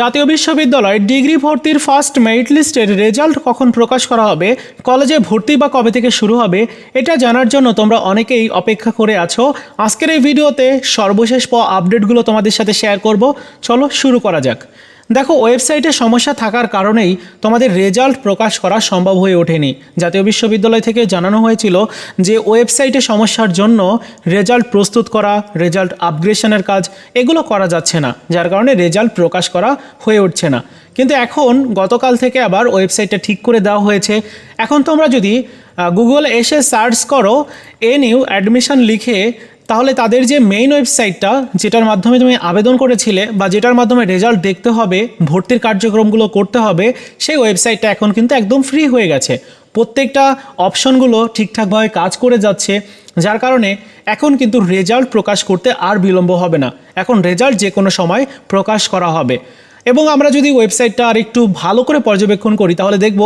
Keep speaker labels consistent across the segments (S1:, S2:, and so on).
S1: জাতীয় বিশ্ববিদ্যালয় ডিগ্রি ভর্তির ফার্স্ট মেরিট লিস্টের রেজাল্ট কখন প্রকাশ করা হবে, কলেজে ভর্তি বা কবে থেকে শুরু হবে, এটা জানার জন্য তোমরা অনেকেই অপেক্ষা করে আছো। আজকের এই ভিডিওতে সর্বশেষ পাওয়া আপডেটগুলো তোমাদের সাথে শেয়ার করব। চলো শুরু করা যাক। দেখো, ওয়েবসাইটে সমস্যা থাকার কারণেই তোমাদের রেজাল্ট প্রকাশ করা সম্ভব হয়ে ওঠেনি। জাতীয় বিশ্ববিদ্যালয় থেকে জানানো হয়েছিল যে ওয়েবসাইটে সমস্যার জন্য রেজাল্ট প্রস্তুত করা, রেজাল্ট আপগ্রেশনের কাজ, এগুলো করা যাচ্ছে না, যার কারণে রেজাল্ট প্রকাশ করা হয়ে উঠছে না। কিন্তু এখন গতকাল থেকে আবার ওয়েবসাইটটা ঠিক করে দেওয়া হয়েছে। এখন তোমরা যদি গুগল এসে সার্চ করো, এ নিউ অ্যাডমিশন লিখে তাহলে তাদের যে মেইন ওয়েবসাইটটা যেটার মাধ্যমে তুমি আবেদন করেছিলে বা যেটার মাধ্যমে রেজাল্ট দেখতে হবে, ভর্তির কার্যক্রমগুলো করতে হবে, সেই ওয়েবসাইটটা এখন কিন্তু একদম ফ্রি হয়ে গেছে। প্রত্যেকটা অপশনগুলো ঠিকঠাকভাবে কাজ করে যাচ্ছে, যার কারণে এখন কিন্তু রেজাল্ট প্রকাশ করতে আর বিলম্ব হবে না। এখন রেজাল্ট যে কোনো সময় প্রকাশ করা হবে। এবং আমরা যদি ওয়েবসাইটটা আর একটু ভালো করে পর্যবেক্ষণ করি, তাহলে দেখব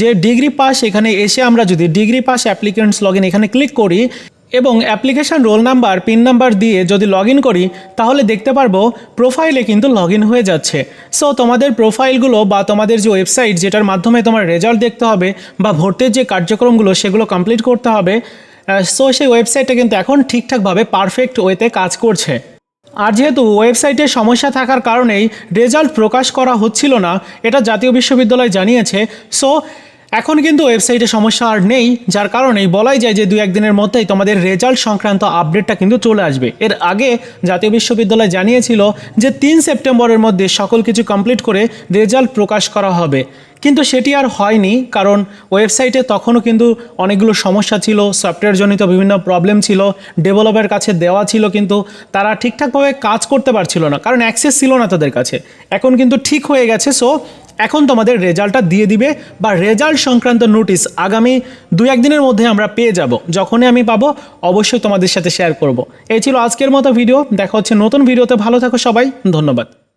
S1: যে ডিগ্রি পাস এখানে এসে আমরা যদি ডিগ্রি পাস অ্যাপ্লিকেন্টস লগ এখানে ক্লিক করি এবং application roll number, pin number দিয়ে যদি লগ করি, তাহলে দেখতে পারব প্রোফাইলে কিন্তু লগ হয়ে যাচ্ছে। সো তোমাদের প্রোফাইলগুলো বা তোমাদের যে ওয়েবসাইট যেটার মাধ্যমে তোমার রেজাল্ট দেখতে হবে বা ভর্তির যে কার্যক্রমগুলো, সেগুলো কমপ্লিট করতে হবে সো সেই ওয়েবসাইটটা কিন্তু এখন ঠিকঠাকভাবে পারফেক্ট ওয়েতে কাজ করছে। আর যেহেতু ওয়েবসাইটে সমস্যা থাকার কারণেই রেজাল্ট প্রকাশ করা হচ্ছিল না, এটা জাতীয় বিশ্ববিদ্যালয় জানিয়েছে। সো এখন কিন্তু ওয়েবসাইটে সমস্যা আর নেই, যার কারণেই বলাই যায় যে দু একদিনের মধ্যেই তোমাদের রেজাল্ট সংক্রান্ত আপডেটটা কিন্তু চলে আসবে। এর আগে জাতীয় বিশ্ববিদ্যালয় জানিয়েছিল যে তিন সেপ্টেম্বরের মধ্যে সকল কিছু কমপ্লিট করে রেজাল্ট প্রকাশ করা হবে। কিন্তু সেটি আর হয়নি, কারণ ওয়েবসাইটে তখনও কিন্তু অনেকগুলো সমস্যা ছিল, সফটওয়্যারজনিত বিভিন্ন প্রবলেম ছিল, ডেভেলপের কাছে দেওয়া ছিল, কিন্তু তারা ঠিকঠাকভাবে কাজ করতে পারছিল না, কারণ অ্যাক্সেস ছিল না তাদের কাছে। এখন কিন্তু ঠিক হয়ে গেছে সো এখন তোমাদের রেজাল্টটা দিয়ে দিবে বা রেজাল্ট সংক্রান্ত নোটিশ আগামী দু একদিনের মধ্যে আমরা পেয়ে যাব। যখনই আমি পাবো, অবশ্যই তোমাদের সাথে শেয়ার করব। এই ছিল আজকের মতো ভিডিও দেখা হচ্ছে নতুন ভিডিওতে ভালো থাকো সবাই। ধন্যবাদ।